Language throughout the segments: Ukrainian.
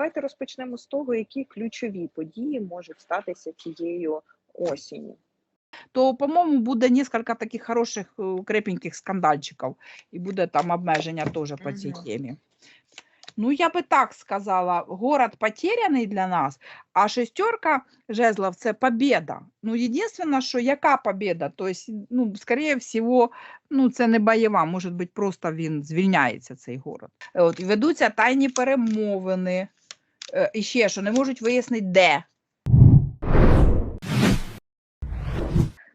давайте розпочнемо з того, які ключові події можуть статися цією осінню. то, по-моєму, буде несколько таких хороших е, крепеньких скандальчиків, і буде там обмеження теж по цій темі. Ну, я би так сказала, город потеряний для нас, а шестерка жезлов це победа. Ну, єдине, що яка победа? Тобто, ну, скоріше всього, ну, це не бойова, може бути, просто він звільняється, цей город. От, і ведуться тайні перемовини. Е, І ще що не можуть вияснити, де.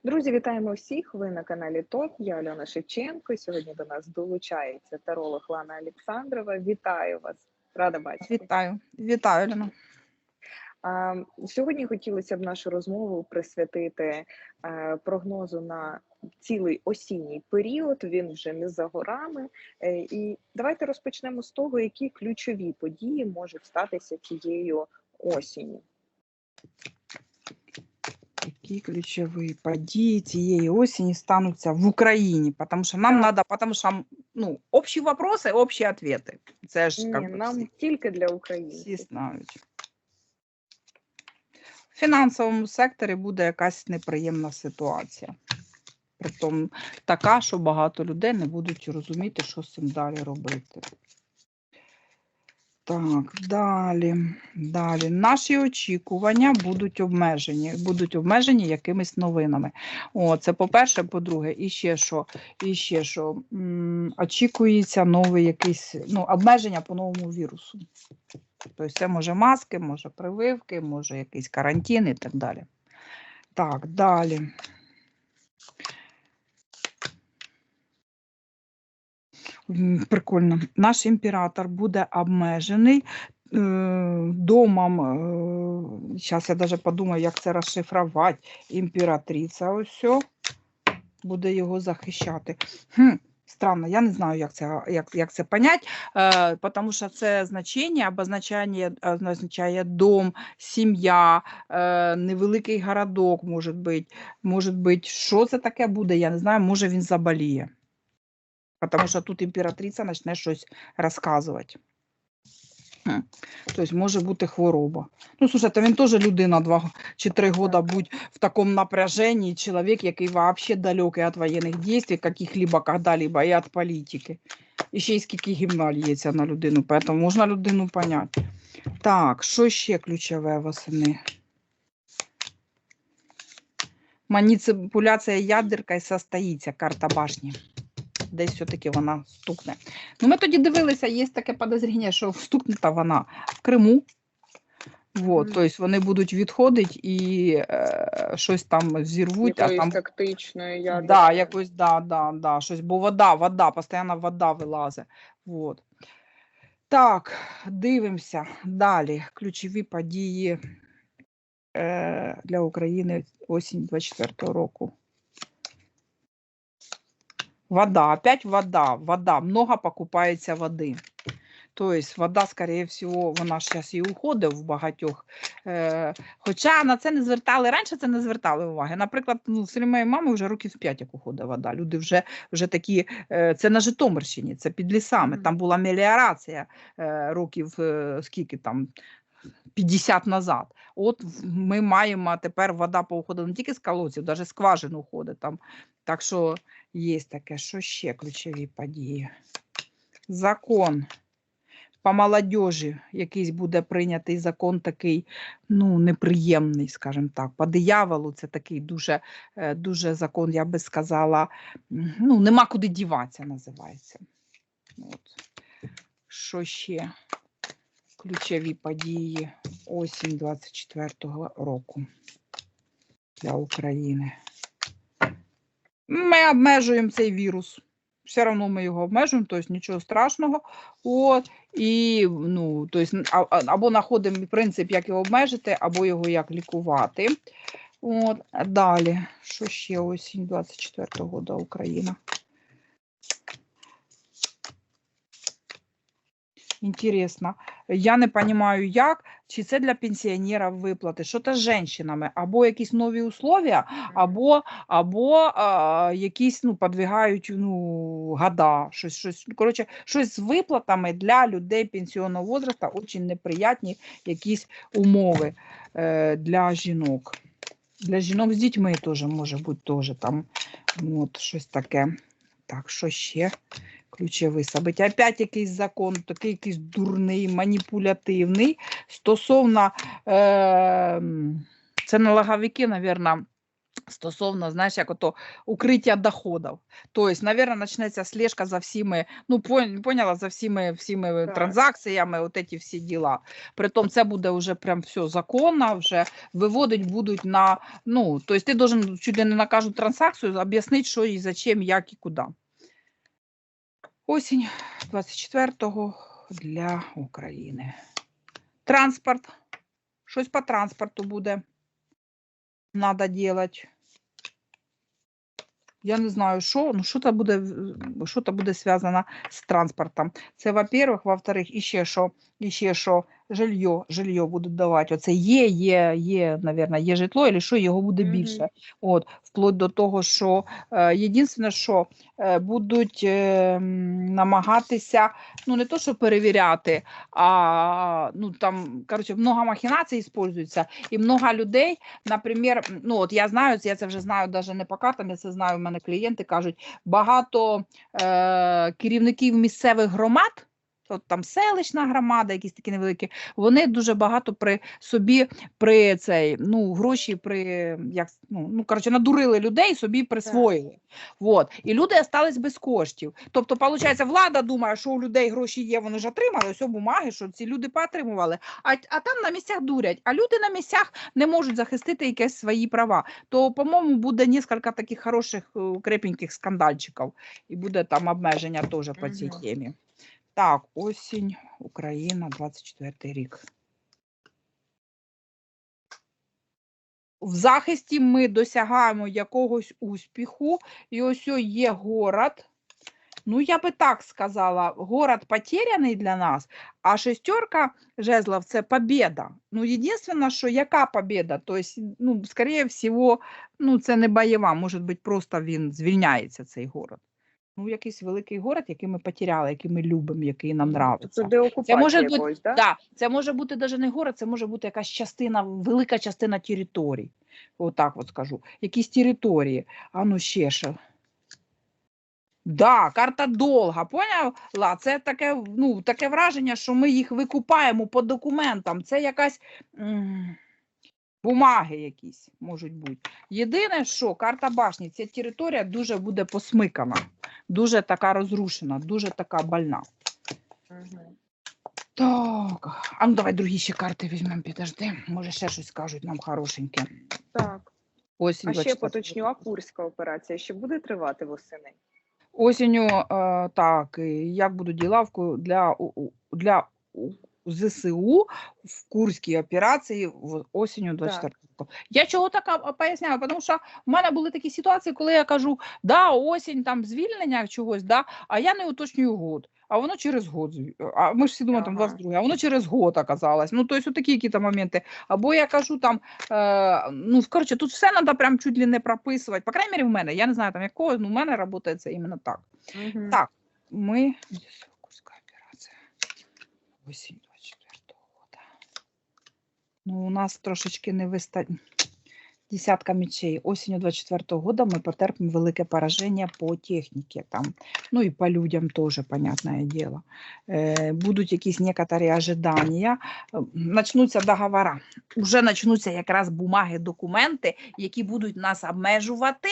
Друзі, вітаємо всіх! Ви на каналі ТОП. Я Альона Шевченко. Сьогодні до нас долучається таролог Лана Олександрова. Вітаю вас! Рада бачити. Вітаю, вітаю, Альона. А, Сьогодні хотілося б нашу розмову присвятити е, прогнозу на цілий осінній період. Він вже не за горами. Е, І давайте розпочнемо з того, які ключові події можуть статися цією осінню. Які ключові події цієї осені стануться в Україні? Тому що нам треба, тому що ну, общі вопроси, общі відповіди. Це ж Ні, нам всі, тільки для всі знають. В фінансовому секторі буде якась неприємна ситуація. Притом така, що багато людей не будуть розуміти, що з цим далі робити. Так, далі, далі. Наші очікування будуть обмежені, будуть обмежені якимись новинами. О, це по-перше, по-друге, і ще що, і ще що. м, Очікується новий якийсь ну, обмеження по новому вірусу. Тобто це може маски, може прививки, може якийсь карантин і так далі. Так, далі. Прикольно. Наш імператор буде обмежений е, домом. Зараз я навіть подумаю, як це розшифрувати. Імператриця ось сьо буде його захищати. Хм, странно, я не знаю, як це, як, як це понять, е, тому що це значення, обозначає, означає дом, сім'я, е, невеликий городок, може бути. Може бути, що це таке буде, я не знаю, може він заболіє. Тому що тут імператриця почне щось розказувати. Тобто може бути хвороба. Ну, слушайте, він теж людина два чи три года будь в такому напряженні, чоловік, який взагалі далекий від воєнних дій, каких-либо, когда-либо, і від політики. І ще й скільки гімна лється на людину, поэтому можна людину поняти. Так, що ще ключове восени? Маніпуляція ядеркою состоїться, карта башні. Десь все-таки вона стукне. Ну, ми тоді дивилися, є таке подозріння, що стукнута вона в Криму. Вот, Мгм. тобто вони будуть відходити і е, щось там зірвуть, а Якоїсь там тактичної да, якось, да, да, да, щось, бо вода, вода, постійно вода вилазить. Вот. Так, дивимося далі. Ключові події е, для України осінь 24 року. Вода, опять вода, вода, много покупається води. Тобто вода, скоріше всього, вона зараз і уходить в багатьох. Е, хоча на це не звертали, раніше це не звертали уваги. Наприклад, ну, в моєї мами вже років 5 як уходить вода. Люди вже, вже такі, е, це на Житомирщині, це під лісами. Там була меліорація е, років, е, скільки там, 50 назад. От ми маємо тепер вода поуходила не тільки з колодців, навіть скважин уходить там. Так що є таке, що ще ключові події. Закон по молодежі якийсь буде прийнятий закон такий, ну, неприємний, скажімо так. По дияволу це такий дуже, е, дуже закон, я би сказала, ну, нема куди діватися, називається. От. Що ще? Ключові події осінь 24-го року для України. Ми обмежуємо цей вірус. Все одно ми його обмежуємо, тобто нічого страшного. От, і, ну, тобто, або знаходимо принцип, як його обмежити, або його як лікувати. От, далі, що ще осінь 24-го до Україна? Інтересно. Я не розумію, як, чи це для пенсіонерів виплати, що це з жінками, або якісь нові условия, або, або а, якісь ну, подвигають ну, года, щось, щось, ну, коротше, щось з виплатами для людей пенсіонного возрасту, дуже неприятні якісь умови е, для жінок. Для жінок з дітьми теж може бути теж там от, щось таке. Так, що ще? Ключові собиття. Опять якийсь закон, такий якийсь дурний, маніпулятивний. Стосовно, е, це налоговики, мабуть, стосовно, знаєш, як ото укриття доходів. Тобто, мабуть, почнеться слежка за всіми, ну, поняла, за всіми, всіми Так. транзакціями, от ці всі діла. Притом це буде вже прям все законно, вже виводить будуть на, ну, тобто ти должен чуть ли не на кожну транзакцію об'яснити, що і зачем, як і куди. Осінь 24-го для України. Транспорт. Щось по транспорту буде. Надо делать. Я не знаю, що, ну що то буде, що то буде зв'язано з транспортом. Це, во-первых, во-вторых, іще що, іще що, жилье, жилье будуть давати. Оце є, є, є, наверное, є житло, і що його буде більше. От, вплоть до того, що е, єдине, що е, будуть е, намагатися, ну не то, що перевіряти, а ну там, коротше, много махінацій використовується, і много людей, наприклад, ну от я знаю, я це вже знаю навіть не по картам, я це знаю, у мене клієнти кажуть, багато е, керівників місцевих громад. От там селищна громада, якісь такі невеликі, вони дуже багато при собі при цей ну гроші при як ну, ну коротше надурили людей, собі присвоїли. Вот. І люди остались без коштів. Тобто, виходить, влада думає, що у людей гроші є, вони ж отримали ось бумаги, що ці люди поотримували. А, а там на місцях дурять, а люди на місцях не можуть захистити якісь свої права. То, по-моєму, буде кілька таких хороших е, крепеньких скандальчиків, і буде там обмеження теж по цій темі. Так, осінь, Україна, 24 рік. В захисті ми досягаємо якогось успіху, і ось є город. Ну, я би так сказала, город потеряний для нас, а шестерка жезлов це победа. Ну, єдине, що яка победа? Тобто, ну, скоріше всього, ну, це не бойова, може бути, просто він звільняється, цей город. Ну, якийсь великий город, який ми потеряли, який ми любимо, який нам Це нравиться. деокупація може бути- якоїсь, да? Да, це може бути навіть не город, це може бути якась частина, велика частина територій. Отак от скажу. Якісь території. А ну ще що. Да, карта долга, поняла? Це таке, ну, таке враження, що ми їх викупаємо по документам. Це якась м, бумаги якісь можуть бути. Єдине, що карта башні, ця територія дуже буде посмикана, дуже така розрушена, дуже така больна. Мгм. Так, а ну давай другі ще карти візьмемо, підожди. Може, ще щось скажуть нам хорошеньке. Так. Осінь А ще 24. поточню, а Курська операція ще буде тривати восени? Осінню, е, так, і як будуть діла в для, у- у- для у- ЗСУ в Курській операції в осінню 24 року. Я чого так поясняю? Тому що в мене були такі ситуації, коли я кажу, да, осінь, там звільнення чогось, да, а я не уточнюю год. А воно через год. А ми ж всі думаємо, там Ага. 22, а воно через год оказалось. Ну, тобто, такі якісь моменти. Або я кажу там, е, ну, коротше, тут все треба прям чуть ли не прописувати. По крайней мірі, в мене. Я не знаю, там якого, ну, в мене працює це іменно так. Мгм. Так, ми... Курська операція. Осінь 24 года. Ну, у нас трошечки не виста... Десятка мечей. Осінню 24 года ми потерпимо велике пораження по техніці там. Ну і по людям теж, понятне діло. Е, будуть якісь некоторі ожидання. Начнуться договори. Уже начнуться якраз бумаги, документи, які будуть нас обмежувати.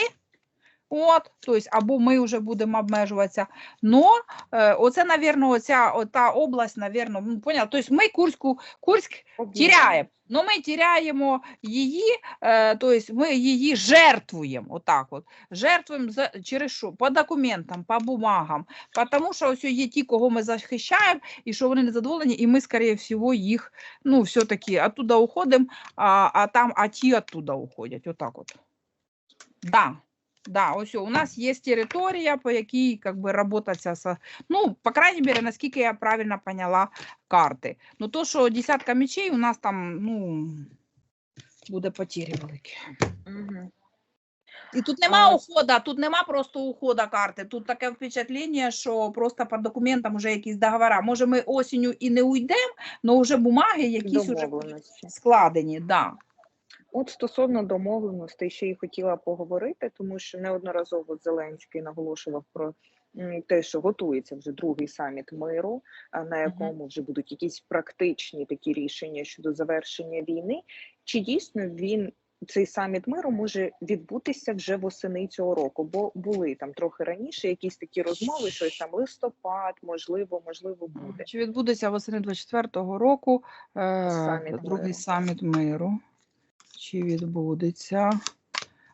От, тобто, або ми вже будемо обмежуватися. Но е, оце, навірно, оця ота область, навірно, ну, поняла. Тобто ми Курську, Курськ тіряємо. Но ми тіряємо її, е, тобто ми її жертвуємо. Отак от. Жертвуємо за, через що? По документам, по бумагам. Тому що ось є ті, кого ми захищаємо, і що вони не задоволені, і ми, скоріше всього, їх, ну, все-таки оттуда уходимо, а, а там, а ті оттуда уходять. Отак от. Да. Да, ось у нас є територія, по якій как би, ну, по крайней мере, наскільки я правильно поняла карти. Ну, то, що десятка мечей у нас там, ну, буде потері великі. Угу. І тут нема А. ухода, тут нема просто ухода карти. Тут таке впечатлення, що просто по документам вже якісь договори. Може, ми осінню і не уйдемо, але вже бумаги якісь Домовленості. складені. Да. От стосовно домовленостей, ще й хотіла поговорити, тому що неодноразово Зеленський наголошував про те, що готується вже другий саміт миру, на якому вже будуть якісь практичні такі рішення щодо завершення війни. Чи дійсно він цей саміт миру може відбутися вже восени цього року? Бо були там трохи раніше якісь такі розмови, що там листопад, можливо, можливо, буде. Чи відбудеться восени 24-го року е, Саміт другий миру. саміт миру? Чи відбудеться?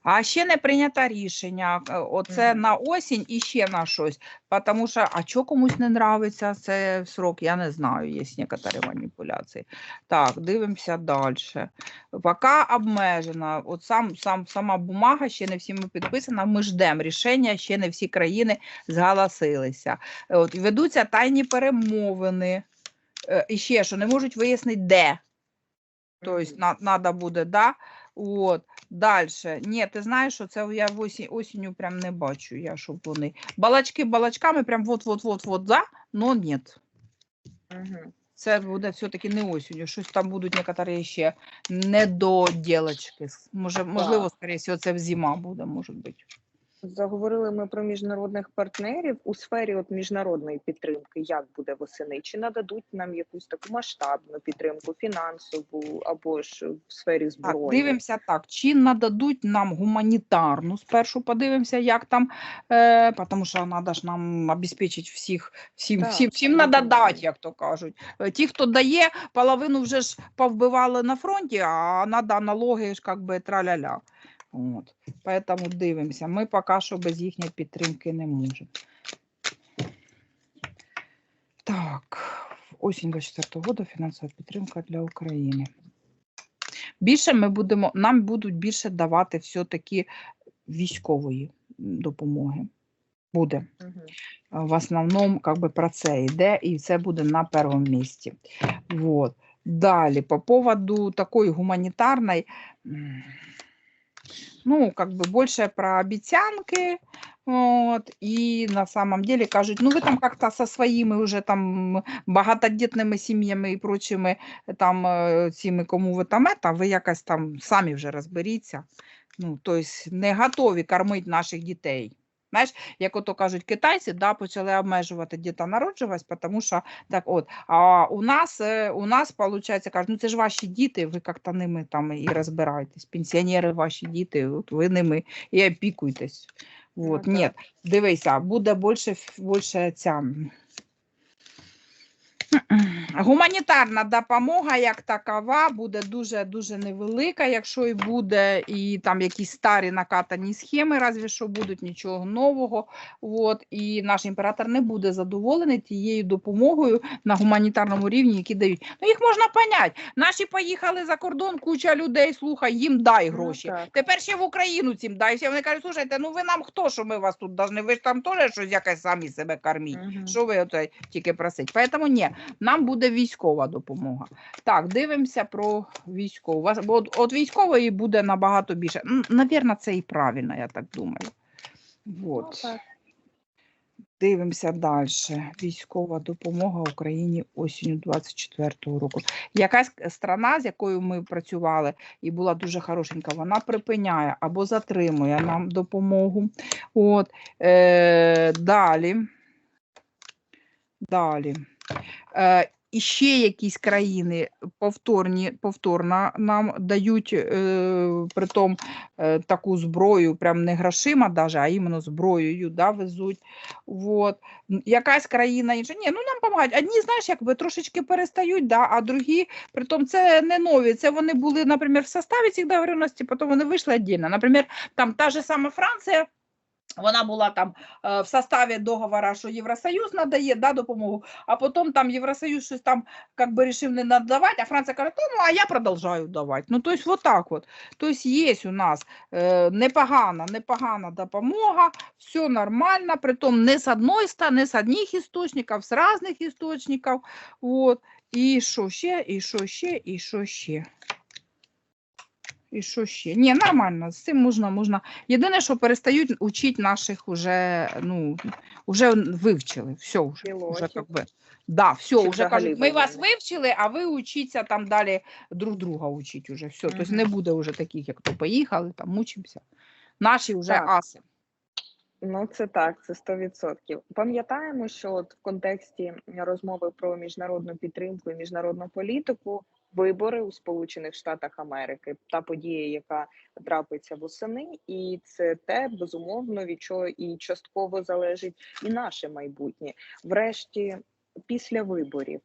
А ще не прийнято рішення. е, Оце Мгм. на осінь і ще на щось. Тому що, а що комусь не нравиться, це срок, я не знаю, є некоторі маніпуляції. Так, дивимося далі. Поки обмежена. От сам, сам, сама бумага ще не всіми підписана. Ми ждемо рішення, ще не всі країни зголосилися. От, ведуться тайні перемовини. Е, І ще що не можуть вияснити, де. Тобто Мгм. на, надо буде, да? От. Далі. Ні, ти знаєш, що це я в осінь, осінню прям не бачу, я, щоб вони. Балачки балачками, прям вот-вот-вот-вот, да, но ні. Мгм. Це буде все-таки не осінню. Щось там будуть некоторі ще недоділочки. Може, можливо, скоріше це зима буде, може бути. Заговорили ми про міжнародних партнерів у сфері от міжнародної підтримки. Як буде восени? Чи нададуть нам якусь таку масштабну підтримку, фінансову або ж в сфері Так, зброї? дивимося так, чи нададуть нам гуманітарну. Спершу подивимося, як там, е, тому що треба ж нам обезпечити всіх, всім, Так, всім, всім дати, як то кажуть. Е, Ті, хто дає, половину вже ж повбивали на фронті, а треба налоги ж як би траля-ля. От. Поэтому дивимося. Ми поки що без їхньої підтримки не можемо. Так, осінь 24 года фінансова підтримка для України. Більше ми будемо, нам будуть більше давати все-таки військової допомоги. Буде. А, В основному как бы, про це йде, і це буде на першому місці. Вот. Далі, по поводу такої гуманітарної, ну, как бы больше про обіцянки, от, і на самом деле кажуть, ну ви там как-то со своїми уже там багатодітними сім'ями і прочими там цими, кому ви там ета, ви якось там самі вже розберіться. Ну, тобто не готові кормити наших дітей. Знаєш, як ото кажуть китайці, да, почали обмежувати дітонароджуваність, тому що так от, а у нас, е, у нас виходить, кажуть, ну це ж ваші діти, ви як-то ними там і розбираєтесь, пенсіонери ваші діти, от ви ними і опікуйтесь. Ну, От, так. ні, дивися, буде більше, більше ця. Гуманітарна допомога як такова буде дуже дуже невелика, якщо і буде, і там якісь старі накатані схеми, разві що будуть нічого нового. От, і наш імператор не буде задоволений тією допомогою на гуманітарному рівні, які дають. Ну їх можна поняти. Наші поїхали за кордон, куча людей, слухай, їм дай Ну, гроші. так. Тепер ще в Україну цим дай. Вони кажуть, слушайте, ну ви нам хто, що ми вас тут должны? Ви ж там теж щось якось самі себе корміть. Мгм. Що ви оце тільки просить? Поэтому ні, нам буде військова допомога. Так, дивимося про військову. Бо от, от військової буде набагато більше. Навірно, це і правильно, я так думаю. Вот. Ну. Дивимося далі. Військова допомога Україні осінню 24-го року. Якась страна, з якою ми працювали і була дуже хорошенька, вона припиняє або затримує нам допомогу. От, е, далі. Далі. І ще якісь країни повторні, повторно нам дають е, притом е, таку зброю, прям не грошима, даже, а іменно зброєю да, везуть. Вот. Якась країна інша. Ні, ну нам допомагають. Одні, знаєш, якби трошечки перестають, да, а другі, притом це не нові. Це вони були, наприклад, в составі цих договоренностей, потім вони вийшли віддільно. Наприклад, там та же сама Франція. Вона була там е, в составі договора, що Євросоюз надає да, допомогу, а потім там Євросоюз щось там как бы решив не надавати, а Франція каже, ну а я продовжую давати. Ну, тобто, вот так от. Тобто є у нас е, непогана, непогана допомога, все нормально, притом не з одної сторони, не з одних істочників, з різних істочників. Вот. І що ще, і що ще, і що ще. І що ще? Ні, нормально, з цим можна, можна. Єдине, що перестають учити наших уже, ну, уже вивчили, все вже. вже как би. Да, все, Чи вже взагалі кажуть, ми вас вивчили, а ви учіться там далі друг друга учить уже. Все, тобто не буде вже таких, як то поїхали, там мучимося. Наші вже Так. аси. Ну, це так, це 100%. Пам'ятаємо, що от в контексті розмови про міжнародну підтримку і міжнародну політику вибори у Сполучених Штатах Америки, та подія, яка трапиться восени, і це те, безумовно, від чого і частково залежить і наше майбутнє. Врешті, після виборів,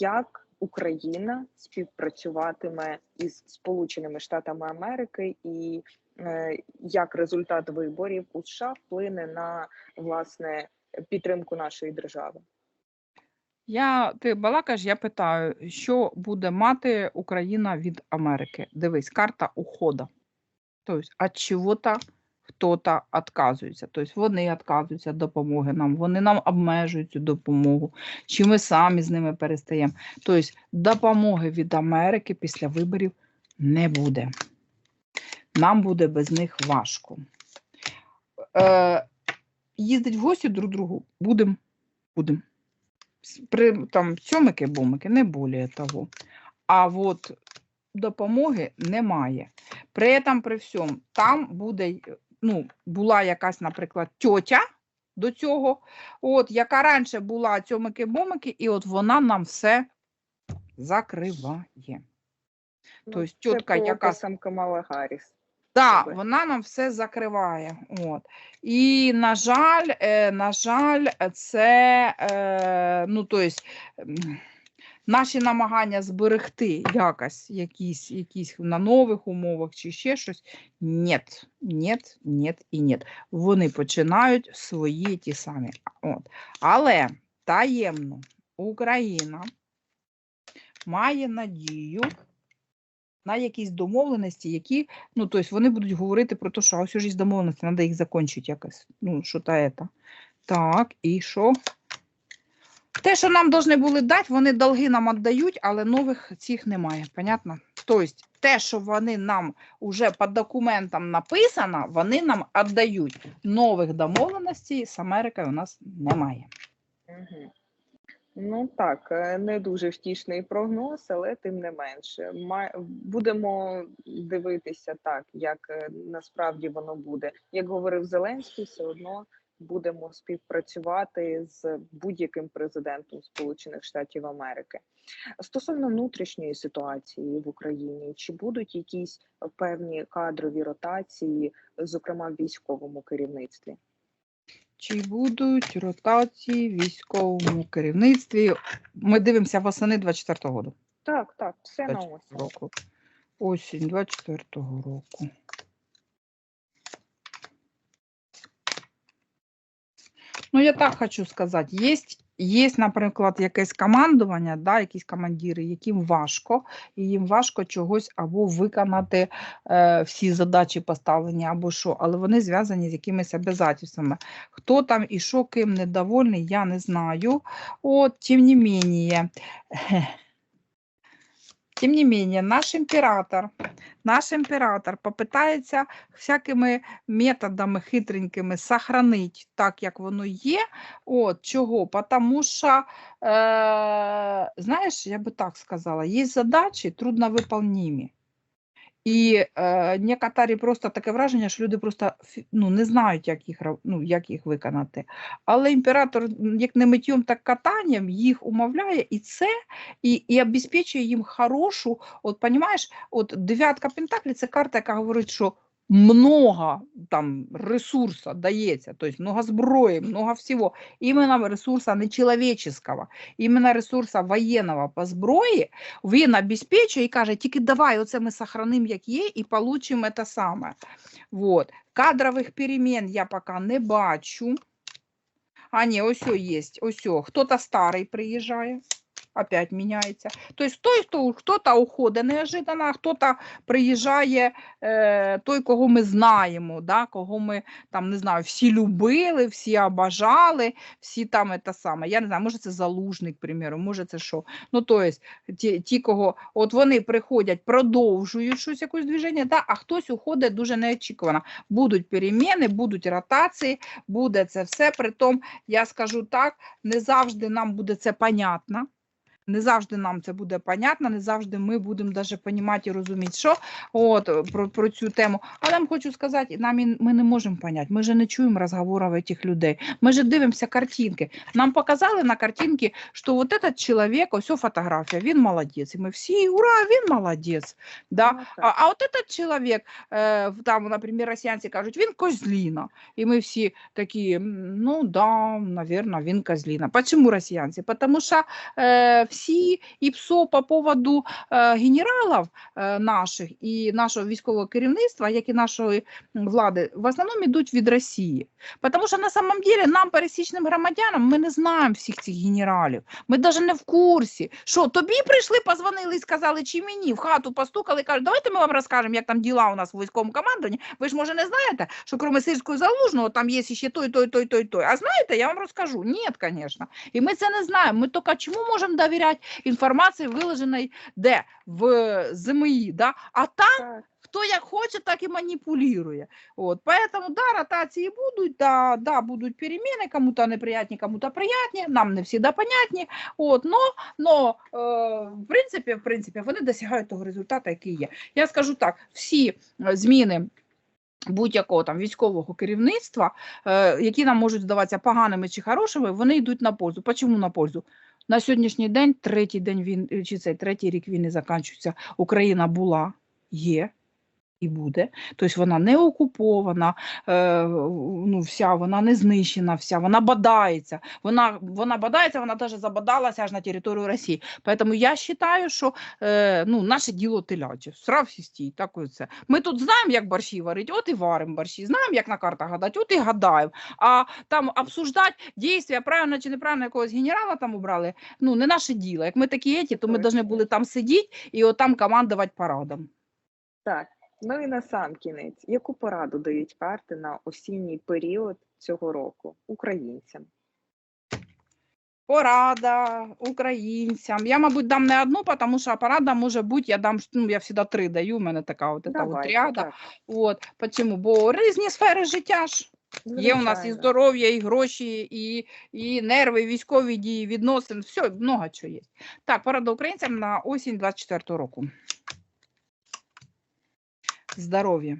як Україна співпрацюватиме із Сполученими Штатами Америки і е, як результат виборів у США вплине на власне підтримку нашої держави. Я, ти балакаєш, я питаю, що буде мати Україна від Америки? Дивись, карта ухода. Тобто, від чого-то хто-то відказується. Тобто вони відказуються від допомоги нам, вони нам обмежують цю допомогу, чи ми самі з ними перестаємо. Тобто допомоги від Америки після виборів не буде. Нам буде без них важко. Е, їздить в гості друг другу будемо. Будем. Там цьомики бомики не більше того. А от допомоги немає. При этом, при всьому, там буде, ну, була якась, наприклад, тьотя до цього, от, яка раніше була цьомики-бомики, і от вона нам все закриває. Тобто це тітка, яка Гарріс. Так, Супер. вона нам все закриває. От. І, на жаль, е, на жаль, це е, ну, то есть, наші намагання зберегти якось якісь, якісь на нових умовах чи ще щось. Нет, нет, нет і нет. Вони починають свої ті самі. От. Але таємно Україна має надію на якісь домовленості, які, ну, тобто вони будуть говорити про те, що а ось ж є домовленості, треба їх закінчити якось. Ну, що та ета. Так, і що? Те, що нам повинні були дати, вони долги нам віддають, але нових цих немає. Понятно? Тобто, те, що вони нам уже по документам написано, вони нам віддають. Нових домовленостей з Америкою у нас немає. Угу. Ну так, е, не дуже втішний прогноз, але тим не менше. Будемо дивитися так, як е, насправді воно буде. Як говорив Зеленський, все одно будемо співпрацювати з будь-яким президентом Сполучених Штатів Америки. Стосовно внутрішньої ситуації в Україні, чи будуть якісь певні кадрові ротації, зокрема в військовому керівництві? Чи будуть ротації в військовому керівництві? Ми дивимося восени 24-го року. Так, так, все на осінь. року. Осінь 24-го року. Ну, я так хочу сказати, є, є, наприклад, якесь командування, да, якісь командири, яким важко, і їм важко чогось або виконати е, всі задачі поставлені, або що, але вони зв'язані з якимись обов'язками. Хто там і що ким недовольний, я не знаю. От, тим не менее, Тем не менее, наш император, наш император попитається всякими методами хитренькими сохранить так, як воно є. От чого? Потому що, е, знаєш, я би так сказала, є задачі трудновиполнимі. І е, некоторі просто таке враження, що люди просто ну, не знають, як їх, ну, як їх виконати. Але імператор, як не миттєм, так катанням їх умовляє, і це і, і обезпечує їм хорошу, от розумієш, от дев'ятка пентаклі це карта, яка говорить, що много там ресурса дається, то есть много зброї, много всего. Іменно ресурса не человеческого, іменно ресурса воєнного по зброї, він обеспечує і каже, тільки давай, оце ми сохранимо, як є, і получимо це саме. Вот. Кадрових перемен я поки не бачу. А, ні, ось є, ось. Хто-то старий приїжджає, опять міняється. Тобто той, хто, хто-то уходить неожиданно, хто-то приїжджає, е, той, кого ми знаємо, да, кого ми там, не знаю, всі любили, всі обажали, всі там це саме. Я не знаю, може це залужник, к примеру, може це що. Ну, то есть, ті, ті, кого от вони приходять, продовжують щось, якесь движення, да, а хтось уходить дуже неочікувано. Будуть переміни, будуть ротації, буде це все. Притом, я скажу так, не завжди нам буде це понятно. Не завжди нам це буде понятно, не завжди ми будемо даже розуміти і розуміти, що от, е, про, про цю тему. Але я вам хочу сказати, нам і- ми не можемо поняти, ми же не чуємо розговорів цих людей. Ми же дивимося картинки. Нам показали на картинці, що вот этот чоловік, ось фотографія, він молодець. І ми всі, ура, він молодець. Да? Ну, А, а от этот чоловік, е, там, наприклад, росіянці кажуть, він козліна. І ми всі такі, ну да, наверное, він козліна. Почему росіянці? Потому що е, всі і ПСО по поводу е, генералів е, наших і нашого військового керівництва, як і нашої влади, в основному йдуть від Росії. Тому що на самом деле нам, пересічним громадянам, ми не знаємо всіх цих генералів. Ми навіть не в курсі. Що тобі прийшли, позвонили і сказали, чи мені в хату постукали кажуть, давайте ми вам розкажемо, як там діла у нас в військовому командуванні. Ви ж може не знаєте, що крім сирського залужного там є ще той, той, той, той, той. А знаєте, я вам розкажу. Ні, звісно. І ми це не знаємо. Ми тільки чому можемо довіряти інформації, виложеної де? В ЗМІ. Да? А там хто як хоче, так і маніпулює. От, поэтому, да, ротації будуть, да, да, будуть переміни, кому-то неприятні, кому-то приятні, нам не всегда понятні. От, но, но е, в принципі, в принципі, вони досягають того результату, який є. Я скажу так, всі е, зміни. Будь-якого там військового керівництва, е, які нам можуть здаватися поганими чи хорошими, вони йдуть на пользу. Почому на пользу? На сьогоднішній день, третій день він чи цей третій рік війни закінчується. Україна була, є і буде. Тобто вона не окупована, е, ну, вся, вона не знищена, вся, вона бадається. Вона, вона бадається, вона навіть забадалася аж на територію Росії. Тому я вважаю, що е, ну, наше діло теляче. Срав всі стій, так ось це. Ми тут знаємо, як борщі варить, от і варимо борщі, знаємо, як на картах гадати, от і гадаємо. А там обсуждати дійства, правильно чи неправильно якогось генерала там убрали, ну, не наше діло. Як ми такі еті, то ми повинні були там сидіти і от там командувати парадом. Так, ну і на сам кінець, яку пораду дають карти на осінній період цього року українцям? Порада українцям. Я, мабуть, дам не одну, тому що порада може бути, я дам, ну, я завжди три даю, у мене така от, ета от так, От, почему? Бо різні сфери життя ж. Є у нас і здоров'я, і гроші, і, і нерви, і військові дії, відносин, все, много чого є. Так, порада українцям на осінь 24 року. Здоров'я.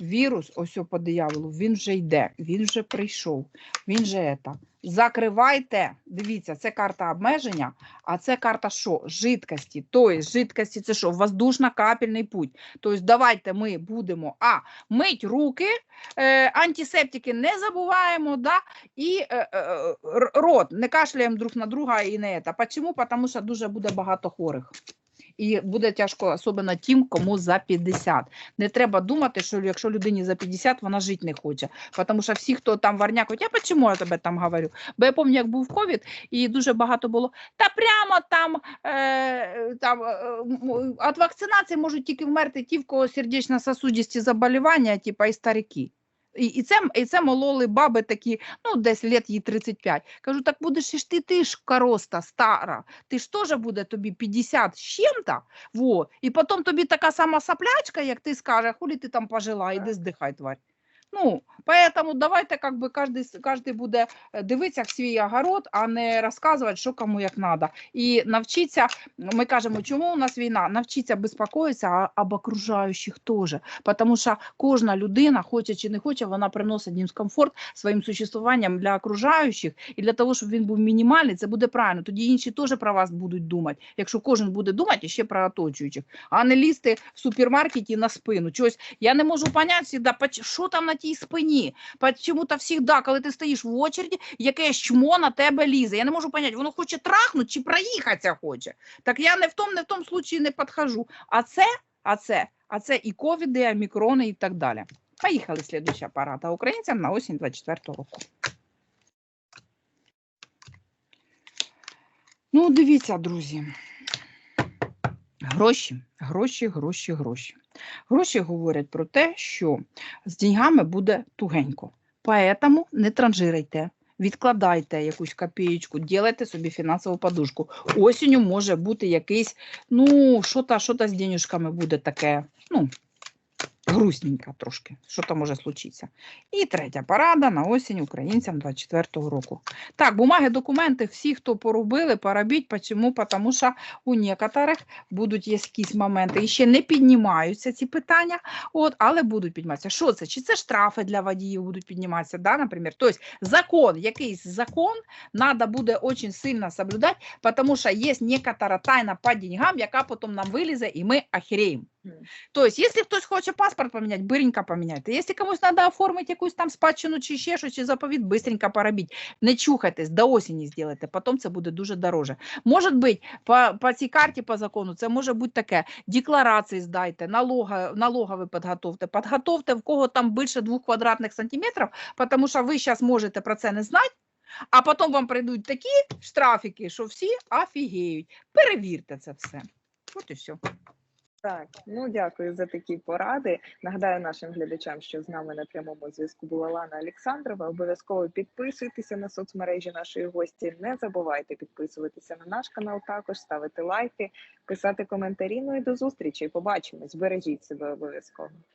Вірус, ось по дияволу, він вже йде, він вже прийшов, він же ета. Закривайте, дивіться, це карта обмеження, а це карта що? Жидкості. Тобто, жидкості це що? Воздушно-капельний путь. Тобто, давайте ми будемо а, мить руки, е, антисептики не забуваємо, да? і е, е, рот, не кашляємо друг на друга і не це. Чому? Тому що дуже буде багато хворих. І буде тяжко, особливо тим, кому за 50. Не треба думати, що якщо людині за 50, вона жити не хоче. Тому що всі, хто там варнякають, я чому я тебе там говорю? Бо я пам'ятаю, як був ковід, і дуже багато було. Та прямо там, е, там е, від вакцинації можуть тільки вмерти ті, в кого сердечно-сосудисті заболівання, типа і старики. І, і, це, і це мололи баби такі, ну, десь лет їй 35. Кажу, так будеш і ж ти, ти ж короста стара, ти ж теж буде тобі 50 з чим-то, во, і потім тобі така сама соплячка, як ти скажеш, хулі ти там пожила, іди здихай, тварь. Ну, поэтому давайте как бы каждый, с- каждый буде е, дивитися в свій огород, а не розказувати, що кому як надо. І навчитися, ми кажемо, чому у нас війна? Навчитися безпокоїтися а- об окружаючих теж. Тому що кожна людина, хоче чи не хоче, вона приносить їм комфорт своїм существуванням для окружаючих, і для того, щоб він був мінімальний, це буде правильно. Тоді інші теж про вас будуть думати. Якщо кожен буде думати ще про оточуючих, а не лізти в супермаркеті на спину. Чогось я не можу поняти всегда, поч- що там на тій спині. Чому-то завжди, коли ти стоїш в очереді, якесь чмо на тебе лізе. Я не можу поняти, воно хоче трахнути чи проїхатися хоче. Так я не в тому, не в тому случаї не підхожу. А це, а це, а це і ковіди, і омікрони і так далі. Поїхали слідуюча парада українцям на осінь 24 року. Ну, дивіться, друзі. Гроші, гроші, гроші, гроші. Гроші говорять про те, що з деньгами буде тугенько. Поэтому не транжирайте, відкладайте якусь копієчку, ділайте собі фінансову подушку. Осінню може бути якийсь, ну, що-то, що-то з денюжками буде таке, ну, грустненько трошки, що то може случитися. І третя порада на осінь українцям 24-го року. Так, бумаги, документи, всі, хто поробили, поробіть. Почому? Тому що у некоторих будуть якісь моменти, і ще не піднімаються ці питання, от, але будуть підніматися. Що це? Чи це штрафи для водіїв будуть підніматися, да, наприклад? Тобто закон, якийсь закон, треба буде дуже сильно соблюдати, тому що є некотора тайна по деньгам, яка потім нам вилізе, і ми охереємо. Мгм. Тобто, якщо хтось хоче паспорт поміняти, биренько поміняйте. Якщо комусь треба оформити якусь там спадщину чи ще щось, чи заповіт, бистренько поробіть. Не чухайтесь, до осені зробите, потім це буде дуже дороже. Може бути, по, по цій карті, по закону, це може бути таке, декларації здайте, налога, налогові підготовте, підготовте, в кого там більше двох квадратних сантиметрів, тому що ви зараз можете про це не знати, а потім вам прийдуть такі штрафики, що всі офігіють. Перевірте це все. От і все. Так, ну дякую за такі поради. Нагадаю нашим глядачам, що з нами на прямому зв'язку була Лана Олександрова. Обов'язково підписуйтеся на соцмережі нашої гості. Не забувайте підписуватися на наш канал, також ставити лайки, писати коментарі. Ну і до зустрічі. Побачимось. Бережіть себе обов'язково.